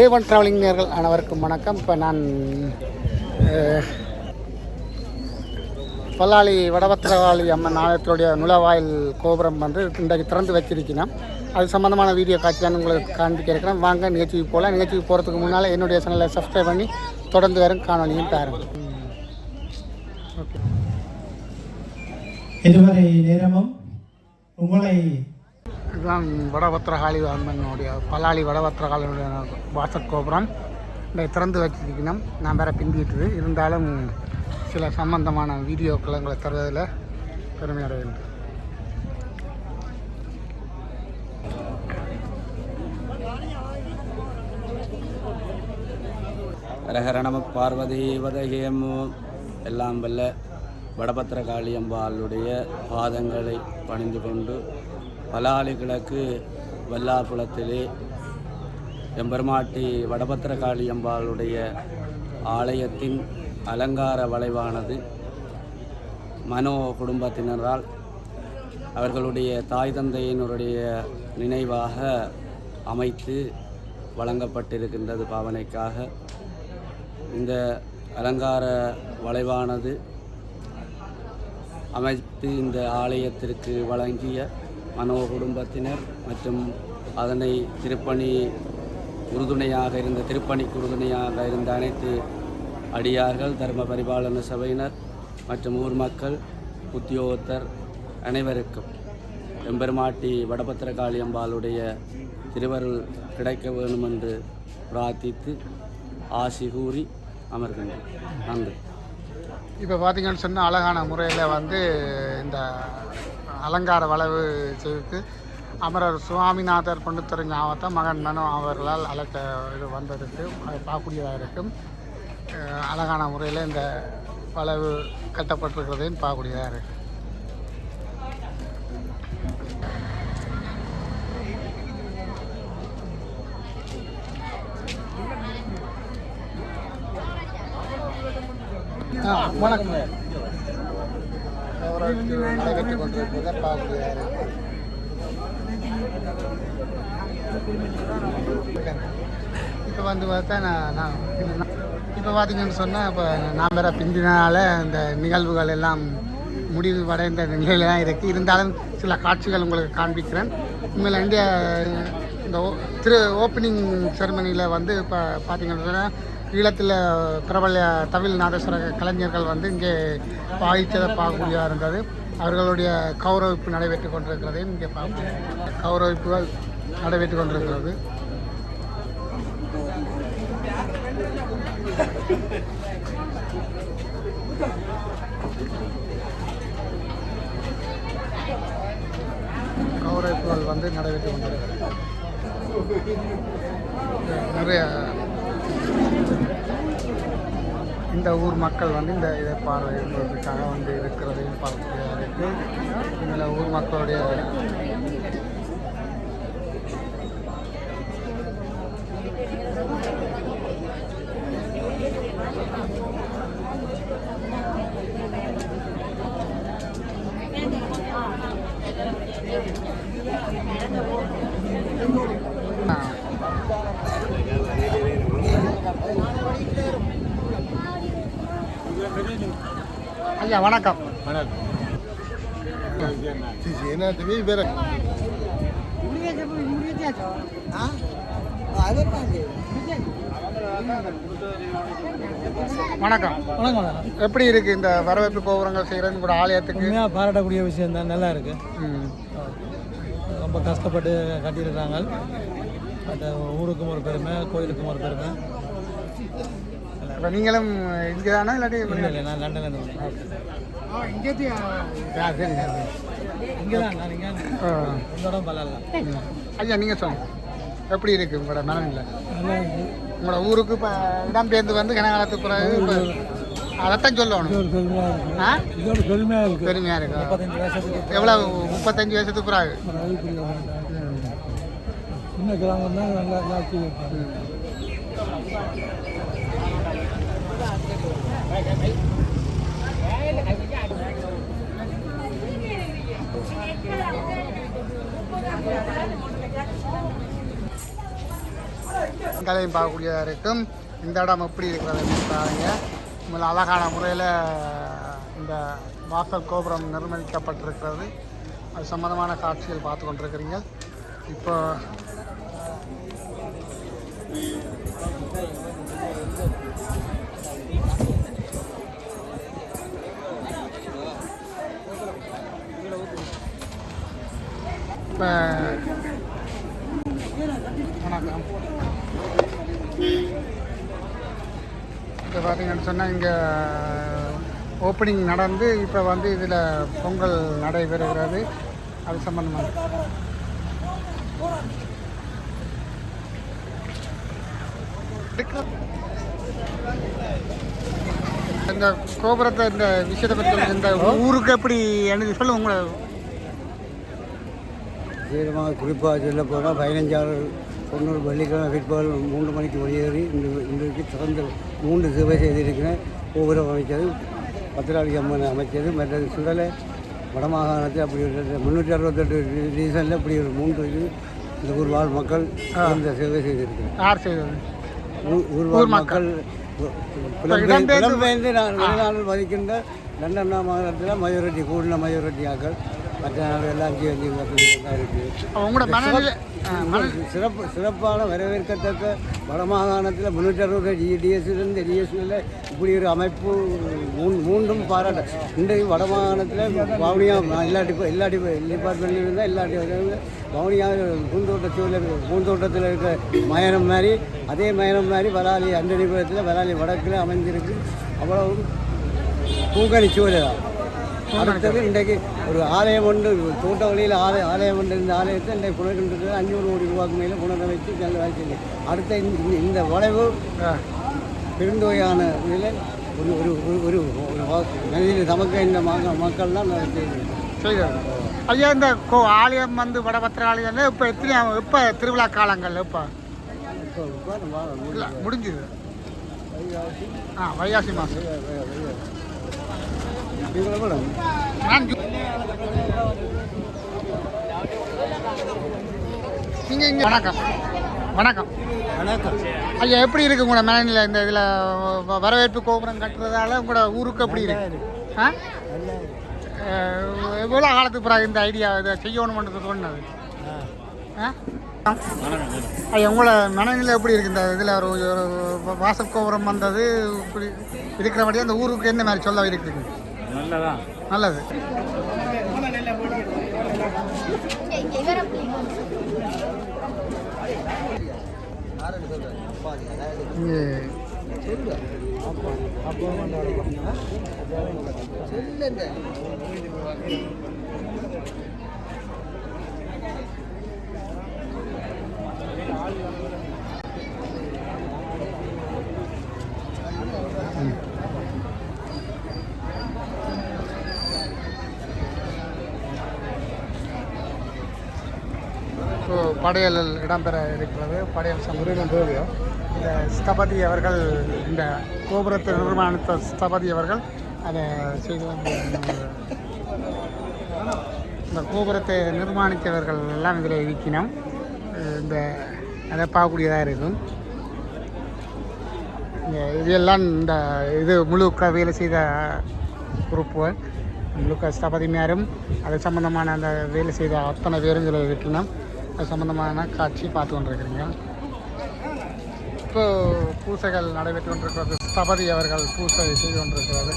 ஏ one travelling நேர்கள் அனைவருக்கும் வணக்கம். இப்போ நான் பல்லாளி வடபத்திரகாளி அம்மன் ஆலயத்தினுடைய நுழைவாயில் கோபுரம் வந்து இன்றைக்கு திறந்து வச்சிருக்கிறேன் அது சம்மந்தமான வீடியோ காட்சி தான் உங்களுக்கு காண்பிக்க இருக்கிறேன். வாங்க நிகழ்ச்சிக்கு போகலாம். நிகழ்ச்சிக்கு போகிறதுக்கு முன்னால் என்னுடைய சேனலை சப்ஸ்கிரைப் பண்ணி தொடர்ந்து வரும் காணொலியும் பாருங்கள் ஓகே இதுவரை நேரமும் உங்களை இதுதான் வடபத்திரகாளி அம்மனுடைய பலாளி வடபத்திரகாளியுடைய வாசல் கோபுரம் இதை திறந்து வச்சிருக்கணும். நான் வேற பிந்திட்டுது இருந்தாலும் சில சம்பந்தமான வீடியோக்களை உங்களை தருவதில் பெருமை ஹரஹர நம பார்வதி வதகேமோ எல்லாம் வல்ல வடபத்திரகாளி அம்பாளுடைய பாதங்களை பணிந்து கொண்டு பலாலி கிழக்கு வல்லார்குளத்திலே எம்பெருமாட்டி வடபத்திரகாளி அம்பாளுடைய ஆலயத்தின் அலங்கார வளைவானது மனோ குடும்பத்தினரால் அவர்களுடைய தாய் தந்தையினருடைய நினைவாக அமைத்து வழங்கப்பட்டிருக்கின்றது பாவனைக்காக. இந்த அலங்கார வளைவானது அமைத்து இந்த ஆலயத்திற்கு வழங்கிய மனோ குடும்பத்தினர் மற்றும் அதனை திருப்பணி உறுதுணையாக இருந்த திருப்பணிக்கு உறுதுணையாக இருந்த அனைத்து அடியார்கள் தர்ம பரிபாலன சபையினர் மற்றும் ஊர் மக்கள் உத்தியோகத்தர் அனைவருக்கும் எம்பெருமாட்டி வடபத்திரகாளி அம்பாளுடைய திருவருள் கிடைக்க வேணும் என்று பிரார்த்தித்து ஆசி கூறி அமர்கின்றேன் நன்றி. இப்போ பார்த்தீங்கன்னு சொன்னால் அழகான முறையில் வந்து இந்த அலங்கார வளைவு செய்து அமரர் சுவாமிநாதர் பொண்ணுத்துறை ஞாபகத்தை மகன் மனோ அவர்களால் அழைக்க இது வந்ததுக்கு பார்க்கக்கூடியதாக இருக்கும் அழகான முறையில் இந்த வளைவு கட்டப்பட்டிருக்கிறதையும் பார்க்கக்கூடியதாக இருக்கு வணக்கம். அவர்களுக்கு நடைபெற்றுக் கொண்டிருப்பதை பார்க்கிறார் இப்போ வந்து பார்த்தா நான் நான் இப்போ பார்த்தீங்கன்னு சொன்னால் இப்போ நான் வேற பிந்தினால இந்த நிகழ்வுகள் எல்லாம் முடிவு அடைந்த நிலையில் தான் இருக்குது இருந்தாலும் சில காட்சிகள் உங்களுக்கு காண்பிக்கிறேன். உண்மையில் இந்தியா இந்த ஓ- திரு ஓப்பனிங் செரமனியில் வந்து இப்போ பார்த்தீங்கன்னு சொன்னால் ஈழத்தில் பிரபல தமிழ் நாதஸ்வர கலைஞர்கள் வந்து இங்கே வாய்ச்சதை பார்க்கக்கூடியதாக இருந்தது. அவர்களுடைய கௌரவிப்பு நடைபெற்று கொண்டிருக்கிறதையும் இங்கே பார்க்க கௌரவிப்புகள் நடைபெற்று கொண்டிருக்கிறது. கௌரவிப்புகள் வந்து நடைபெற்று கொண்டிருக்கிறது. நிறைய இந்த ஊர் மக்கள் வந்து இந்த இதை பார்வையிடுவதற்காக வந்து இருக்கிறதையும் பார்க்கக்கூடியதாக இதில் ஊர் மக்களுடைய ஐயா வணக்கம் வணக்கம். வணக்கம். எப்படி இருக்கு இந்த வரவேற்பு கோபுரங்கள் செய்கிறது கூட ஆலயத்துக்கு? பாராட்டக்கூடிய விஷயம் தான் நல்லா இருக்கு. ரொம்ப கஷ்டப்பட்டு கட்டியிருக்காங்க அந்த ஊருக்கும் ஒரு பெருமை கோயிலுக்கும் ஒரு பெருமை. இப்போ நீங்களும் இங்கே தானே இல்லாட்டி இல்லை இல்லை நான் லண்டனில் இருந்து இங்கே தான் நான் இங்கே ஆ. உங்களோட பரவாயில்ல ம். ஐயா நீங்கள் சொல்லுங்கள் எப்படி இருக்கு உங்களோட மனநிலை? இருக்கு. உங்களோட ஊருக்கு இப்போ இடம்பெயர்ந்து வந்து கனகாலத்துக்கு பிறகு இப்போ அதைத்தான் சொல்லணும். பெருமையாக இருக்கு. பெருமையாக இருக்கு. எவ்வளோ முப்பத்தஞ்சு வருஷத்துக்கு பிறகு. சின்ன கிராமம் தான் நல்லா கலையும் பார்க்கக்கூடியதாக இருக்கும் இந்த இடம் எப்படி இருக்கிறது பாருங்க. உங்களை அழகான முறையில் இந்த வாசல் கோபுரம் நிர்மணிக்கப்பட்டிருக்கிறது அது சம்மந்தமான காட்சிகள் பார்த்து கொண்டிருக்கிறீங்க. இப்போ இப்போ வணக்கம் இப்போ பார்த்தீங்கன்னு சொன்னால் இங்கே ஓப்பனிங் நடந்து இப்போ வந்து இதில் பொங்கல் நடைபெறுகிறது. அது சம்பந்தமாக இந்த கோபுரத்தை இந்த விஷயத்தை பற்றி. இந்த ஊருக்கு எப்படி எனக்கு சொல்லுங்க உங்களை. தீவிரமாக குறிப்பாக சொல்ல போனால் பதினஞ்சாறு தொண்ணூறு வெள்ளிக்கிழமை பிற்பகல் மூன்று மணிக்கு வெளியேறி இன்று இன்றைக்கு திறந்து மூன்று சேவை செய்திருக்கிறேன். கோபுரம் அமைச்சது பத்திராளி அம்மன் அமைச்சது மற்றது சுடலை வடமாகாணத்தில் அப்படி ஒரு முந்நூற்றி அறுபத்தெட்டு ரீசனில் அப்படி ஒரு மூன்று இது இந்த ஊர் வாழ் மக்கள் இந்த சேவை செய்திருக்கிறேன் ஊர்- மக்கள். புலம்பெயர்ந்து நான் வெளிநாடு மதிக்கின்ற லண்டன் மாநகரத்தில் மயூரட்டி கூடின மயூரட்டி ஆக்கள். மற்ற எல்லாம் தான் இருக்குது மனநிலை சிறப்பு சிறப்பான வரவேற்கத்தக்க வடமாகாணத்தில் முன்னூற்றி அறுபது டிஎஸ்எல்ல இப்படி ஒரு அமைப்பு மூணு மூன்றும் பாராட்ட. இன்றைக்கு வடமாகாணத்தில் வவுனியா எல்லா டிப்பா எல்லா டிப்பா டிபார்ட்மெண்ட்லையும் இருந்தால் எல்லா வவுனியா பூந்தோட்ட சூழல் பூந்தோட்டத்தில் இருக்க மயனம் மாதிரி அதே மயனம் மாதிரி வராலி அண்டடிபுரத்தில் வராலி வடக்கில் அமைந்திருக்கு. அவ்வளவு பூங்கனி சூழல். அடுத்தது இன்றைக்கு ஒரு ஆலயம் ஒன்று தோட்ட வழியில் ஆலய ஆலயம் ஒன்று இந்த ஆலயத்தை இன்றைக்கு புனர்கின்றது. அஞ்சூறு கோடி ரூபாய்க்கு மேலே புனரமைத்து நல்ல வேலை செய்யுது அடுத்த இந்த- இந்த- வளைவு ஆ, பெருந்தொகையான இதில் ஒரு ஒரு ஒரு ஒரு மனிதன் தமக்க இந்த மக- மக்கள்லாம் நடத்தி செய்தது ஐயா இந்த கோ ஆலயம் வந்து வடபத்திராலயம் இப்போ எத்தனை இப்போ திருவிழா காலங்கள் இப்போ? முடிஞ்சுது. ஆ வைகாசி மாதம் நீங்க இங்க வணக்கம். வணக்கம். வணக்கம் ஐயா எப்படி இருக்கு உங்களோட மனநிலை இந்த இதில் வரவேற்பு கோபுரம் கட்டுறதால உங்களோட ஊருக்கு எப்படி இருக்கு? ஆ? எவ்வளோ காலத்துக்கு பிறகு இந்த ஐடியா இதை செய்யணும்னு தோணுது ஐயா உங்களோட மனநிலை எப்படி இருக்கு? இந்த இதில் ஒரு வாசல் கோபுரம் வந்தது இப்படி இருக்கிறபடி அந்த ஊருக்கு என்ன மாதிரி சொல்ல இருக்குது நல்லதா? நல்லது. சொல்லுங்க இப்போ படையல் இடம்பெற இருக்கிறது. படையல் சம்பவம் இந்த ஸ்தபதி அவர்கள் இந்த கோபுரத்தை நிர்மாணித்த ஸ்தபதி அவர்கள் அதை செய்து இந்த கோபுரத்தை நிர்மாணித்தவர்கள் எல்லாம் இதில் இருக்கணும். இந்த அதை பார்க்கக்கூடியதாக இருக்கும். இந்த இதெல்லாம் இந்த இது முழுக்க வேலை செய்த உறுப்புகள் முழுக்க ஸ்தபதிமாரும் அது சம்பந்தமான அந்த வேலை செய்த அத்தனை பேரும் இதில் இருக்கணும். அது சம்பந்தமான காட்சி பார்த்து கொண்டிருக்கிறீங்க. இப்போ பூசைகள் நடைபெற்று கொண்டிருக்கிறது. ஸ்தபதி அவர்கள் பூசை செய்து கொண்டிருக்கிறது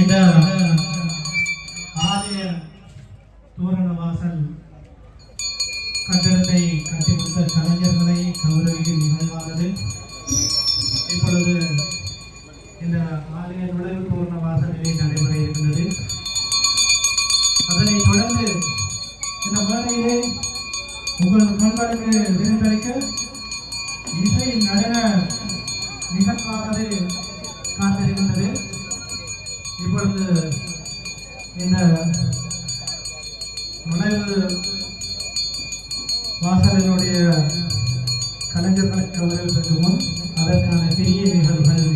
இந்த வாசலினுடைய கலைஞர்களுக்கு கௌரவத்திற்கு முன் அதற்கான பெரிய நிகழ்வுகள்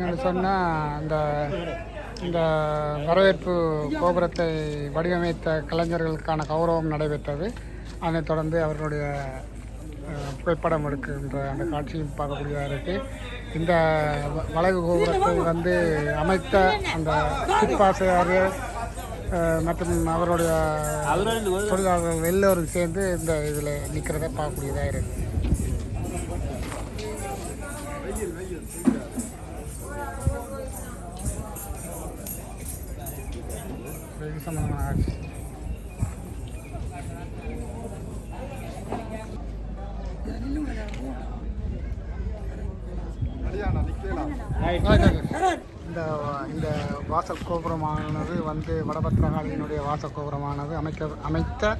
பார்த்தீங்கன்னு சொன்னால் இந்த இந்த வரவேற்பு கோபுரத்தை வடிவமைத்த கலைஞர்களுக்கான கௌரவம் நடைபெற்றது. அதனைத் தொடர்ந்து அவர்களுடைய புகைப்படம் எடுக்கின்ற அந்த காட்சியும் பார்க்கக்கூடியதாக இருக்குது இந்த வ- வளைவு கோபுரத்தை வந்து அமைத்த அந்த சிற்பாசையார் மற்றும் அவருடைய தொழிலாளர்கள் எல்லோரும் சேர்ந்து இந்த இதில் நிற்கிறத பார்க்கக்கூடியதாக இருக்குது இந்த இந்த வாசல் கோபுரமானது வந்து வடபத்ரகாளியினுடைய வாசல் கோபுரமானது அமைக்க அமைத்த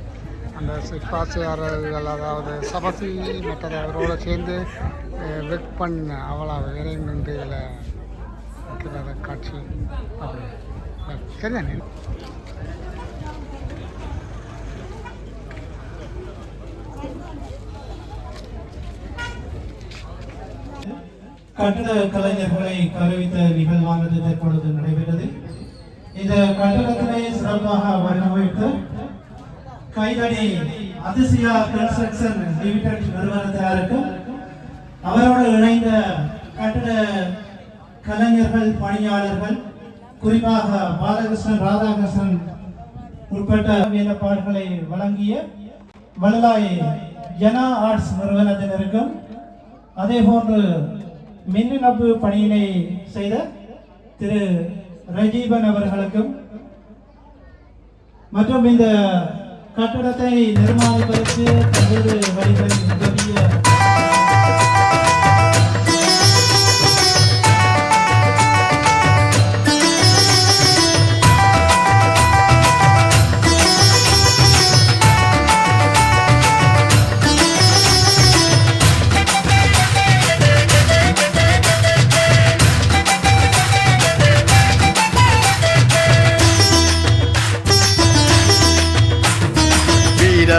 அந்த சிற்பாசியாளர்கள் அதாவது சபசி மற்ற அவரோடு சேர்ந்து வெப்பன் அவளா இதில் இருக்கிற காட்சி அப்படி சரிதானே கட்டட கலைஞர்களை கருவித்த நிகழ்வானது தற்பொழுது நடைபெற்றது. இந்த கட்டடத்தினை சிறப்பாக வடிவமைத்து கைதடி அதிசயா கன்ஸ்ட்ரக்ஷன் லிமிடெட் நிறுவனத்தினருக்கும் அவரோடு இணைந்த கட்டட கலைஞர்கள் பணியாளர்கள் குறிப்பாக பாலகிருஷ்ணன் ராதாகிருஷ்ணன் உட்பட்ட வேலைப்பாடுகளை வழங்கிய வள்ளலாய் ஜனா ஆர்ட்ஸ் நிறுவனத்தினருக்கும் அதே போன்று மின்னிணப்பு பணியினை செய்த திரு ரஜீபன் அவர்களுக்கும் மற்றும் இந்த கட்டடத்தை நிர்மாணிப்பதற்கு பல்வேறு வழிகளில் உதவிய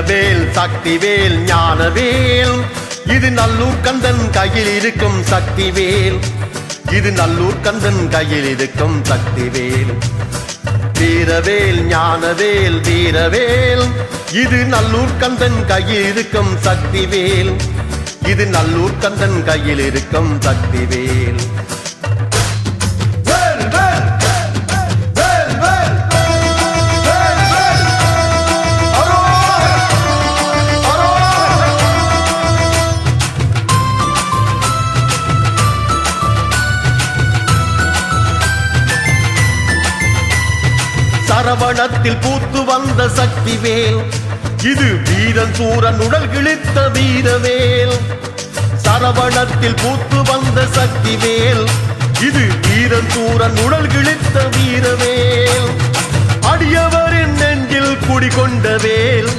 வேல் சக்திவேல் ஞானவேல் இது நல்லூர் கந்தன் கையில் இருக்கும் சக்தி வேல் இது நல்லூர் கந்தன் கையில் இருக்கும் சக்திவேல் வீரவேல் ஞானவேல் வீரவேல் இது நல்லூர் கந்தன் கையில் இருக்கும் சக்தி வேல் இது நல்லூர் கந்தன் கையில் இருக்கும் சக்திவேல் வேல், சரவணத்தில் பூத்து வந்த சக்தி வேல். இது வீரன் சூரன் உடல் கிழித்த வீரவேல். சரவணத்தில் பூத்து வந்த சக்தி வேல். இது வீரன் சூரன் உடல் கிழித்த வீரவேல். அடியவரின் நெஞ்சில் குடிகொண்ட வேல்.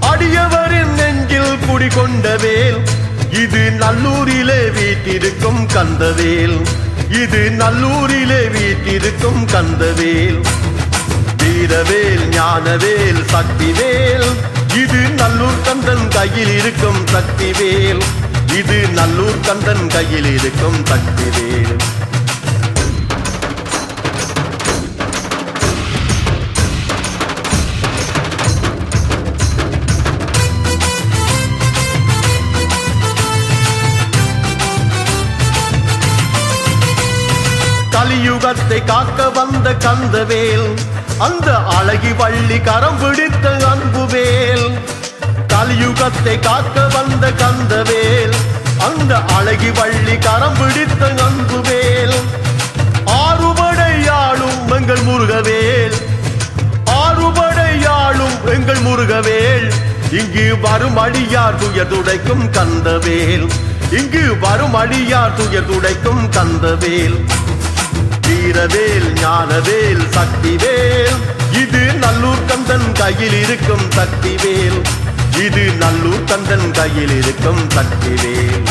அடியவரின் நெஞ்சில் குடிகொண்ட வேல். இது நல்லூரிலே வீட்டிருக்கும் கந்தவேல். இது நல்லூரிலே வீட்டிருக்கும் கந்தவேல். வீரவேல் ஞானவேல் சக்திவேல். இது நல்லூர் கந்தன் கையில் இருக்கும் சக்திவேல். இது நல்லூர் கந்தன் கையில் இருக்கும் சக்திவேல். கலியுகத்தை காக்க வந்த கந்தவேல். அந்த அழகி வள்ளி கரம் பிடித்த அன்புவேல் கலியுகத்தை காக்க வந்த கந்தவேல். அந்த அழகி வள்ளி கரம் பிடித்த அன்புவேல் ஆறுபடையாளும் எங்கள் முருகவேல். ஆறுபடையாளும் எங்கள் முருகவேல். இங்கு வரும் அடியார் துயர் துடைக்கும் கந்தவேல். இங்கு வரும் அடியார் துயர் துடைக்கும் கந்தவேல். வீரவேல் ஞானவேல் சக்திவேல். இது நல்லூர் கந்தன் கையில் இருக்கும் சக்திவேல். இது நல்லூர் கந்தன் கையில் இருக்கும் சக்திவேல்.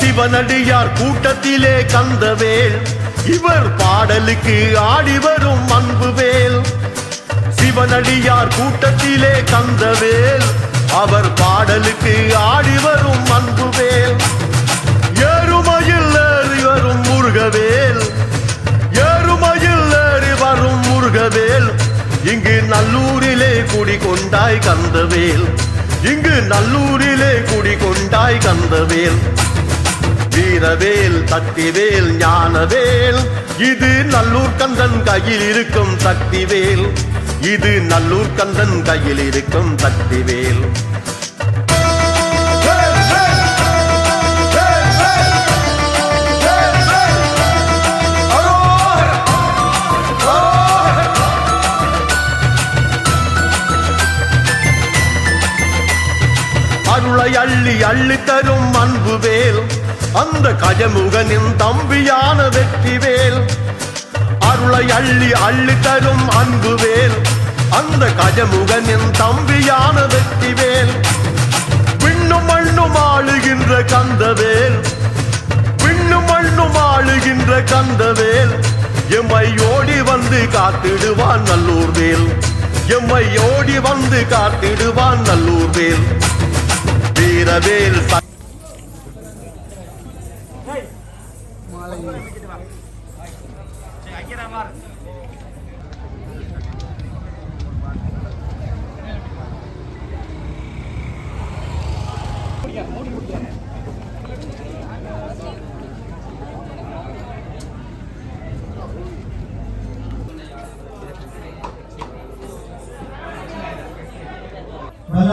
சிவனடியார் கூட்டத்திலே கந்தவேல். இவர் பாடலுக்கு ஆடி வரும் அன்பு வேல் சிவனடியார் கூட்டத்திலே கந்தவேல். அவர் பாடலுக்கு ஆடி வரும் அன்பு வேல் ஏறுமையில் ஏறி வரும் முருகவேல். ஏறுமையில் ஏறி வரும் முருகவேல். இங்கு நல்லூரிலே குடிகொண்டாய் கந்தவேல். இங்கு நல்லூரிலே குடிகொண்டாய் கந்தவேல். வீரவேல் சக்திவேல் ஞானவேல். இது நல்லூர் கந்தன் கையில் இருக்கும் சக்திவேல். இது நல்லூர் கந்தன் கையில் இருக்கும் சக்திவேல். அருளை அள்ளி அள்ளி தரும் அன்பு வேல் அந்த கஜமுகனின் தம்பியான வெற்றிவேல். அருளை அள்ளி அள்ளி தரும் அன்புவேல். அந்த கஜமுகனின் தம்பியான வெற்றிவேல். பின்னும் மண்ணும் ஆளுகின்ற கந்தவேல். பின்னும் மண்ணும் ஆளுகின்ற கந்தவேல். எம்மை ஓடி வந்து காத்திடுவான் நல்லூர் வேல். எம்மை ஓடி வந்து காத்திடுவான் நல்லூர் வேல். வீரவேல்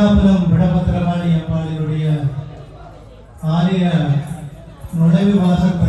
ச- வல்லாபுரம் விடபத்திரகாளி அம்பாளினுடைய ஆலய நுழைவு வாசல்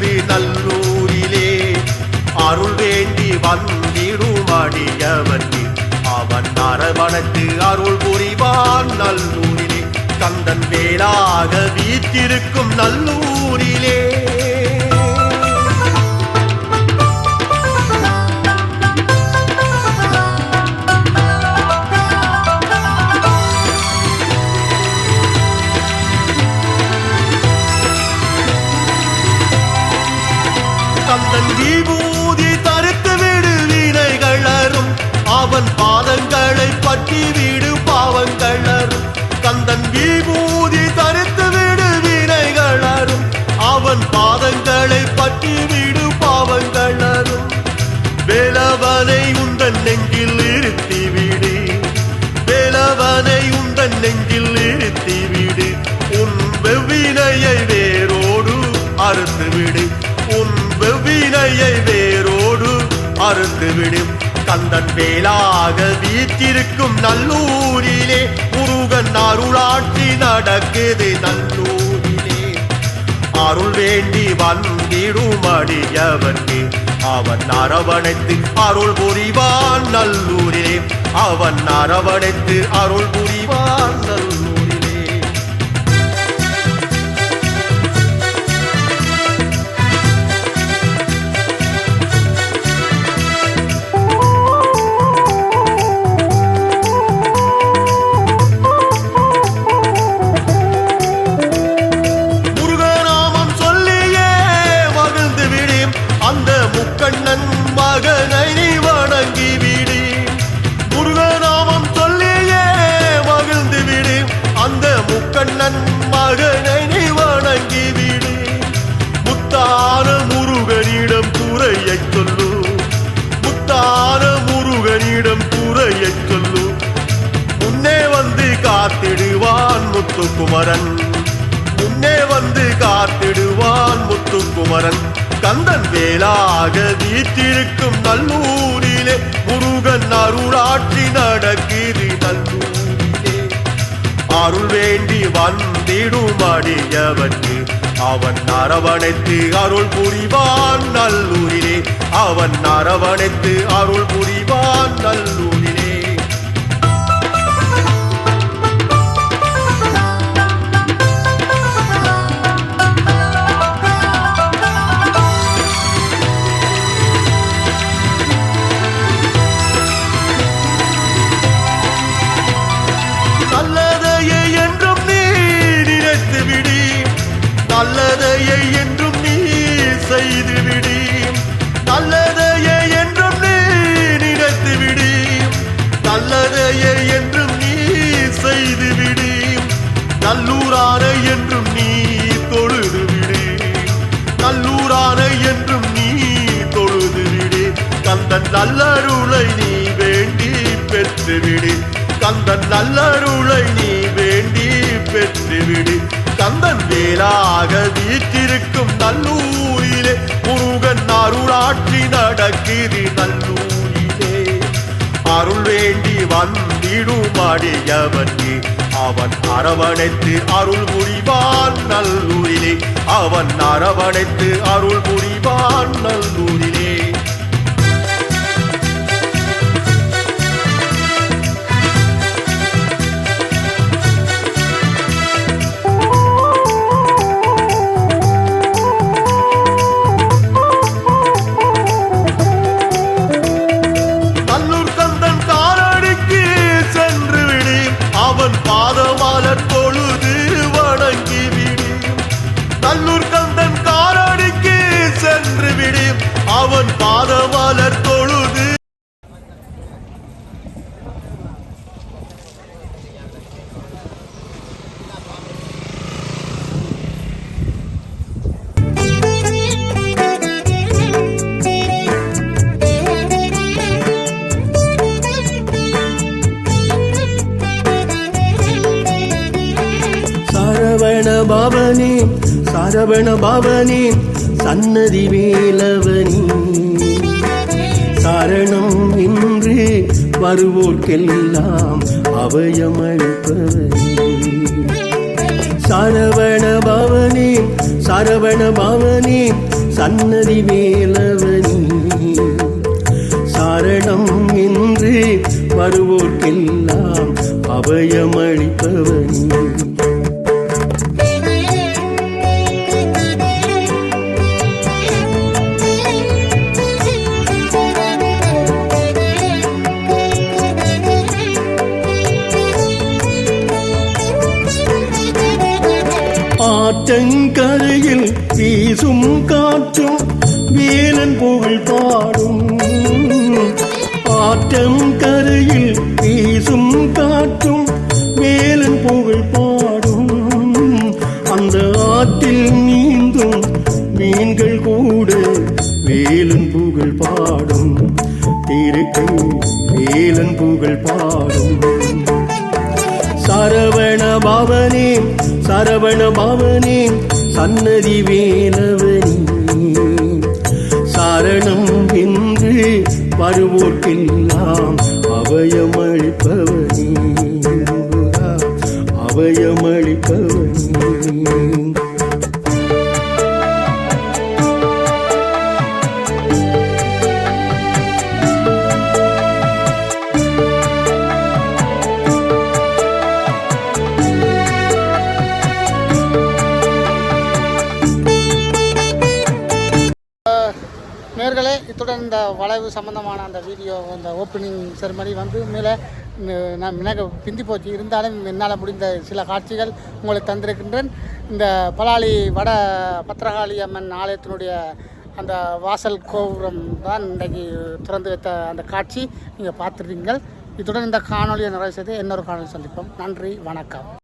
நடக்குது நல்லூரிலே அருள் வேண்டி வந்திடும் அடியவர்க்கு. அவன் அரவணத்து அருள் புரிவான் நல்லூரிலே கந்தன் மேலாக வீத்திருக்கும் நல்லூரிலே அறுத்து விடு கந்தன் வேலாக வீற்றிருக்கும் நல்லூரிலே முருகன் அருளாட்சி நடக்குது நல்லூரிலே. அருள் வேண்டி வந்திடும் அடியவர்க்கு அவன் அரவணைத்து அருள் புரிவான் நல்லூரிலே. அவன் அரவணைத்து அருள் புரிவான் வந்திடும் அடியவற்கு அவன் அரவணைத்து அருள் புரிவான் நல்லூரிலே. அவன் அரவணைத்து அருள் புரிவான் நல்லூர் நல்லருளை நீ வேண்டி பெற்றுவிடு. கந்தன் நல்லருளை நீ வேண்டி பெற்றுவிடு. கந்தன் வேலாக வீற்றிருக்கும் நல்லூரிலே முருகன் அருளாட்சி நடக்குது நல்லூரிலே. அருள் வேண்டி வந்திடும் அடியவனுக்கு அவன் அரவணைத்து அருள் புரிவான் நல்லூரிலே. அவன் அரவணைத்து அருள் புரிவான் நல்லூரிலே. அவன் பாதவாளர் தொழுது. சரவண பவனே சரவண பவனே. சன்னதி வேலவனி சரணம் இன்று வருவோர்க்கெல்லாம் அபயமளிப்பவனி சரவண பவனே சரவண பவனே சன்னதி வேலவனி. சரணம் இன்று வருவோர்க்கெல்லாம் அபயமளிப்பவனி செங்கரையில் வீசும் காற்றும் வீரன் புகழ் பாடும். ஆற்றம் கரையில் வீசும் காற்றும் வேலன் புகழ் பாடும். அந்த ஆற்றில் நீந்தும் மீன்கள் கூட வேலன் புகழ் பாடும். திருக்கை வேலன் புகழ் பாடும். சரவண பவனே சரவண பவனே சன்னதி வேலவனி. சரணம் என்று வருவோர்க்கெல்லாம் அபயமளிப்பவனி அபயமளிப்பவனி செரிமனி வந்து மேலே நான் எனக்கு பிந்தி போச்சு. இருந்தாலும் என்னால் முடிந்த சில காட்சிகள் உங்களுக்கு தந்திருக்கின்றேன். இந்த பலாளி வட பத்திரகாளி அம்மன் ஆலயத்தினுடைய அந்த வாசல் கோபுரம் தான் இன்றைக்கு திறந்து வைத்த அந்த காட்சி. நீங்கள் பார்த்துருக்கீங்கள் இத்துடன் இந்த காணொலியை நிறைவு செய்து இன்னொரு காணொலி சந்திப்போம். நன்றி வணக்கம்.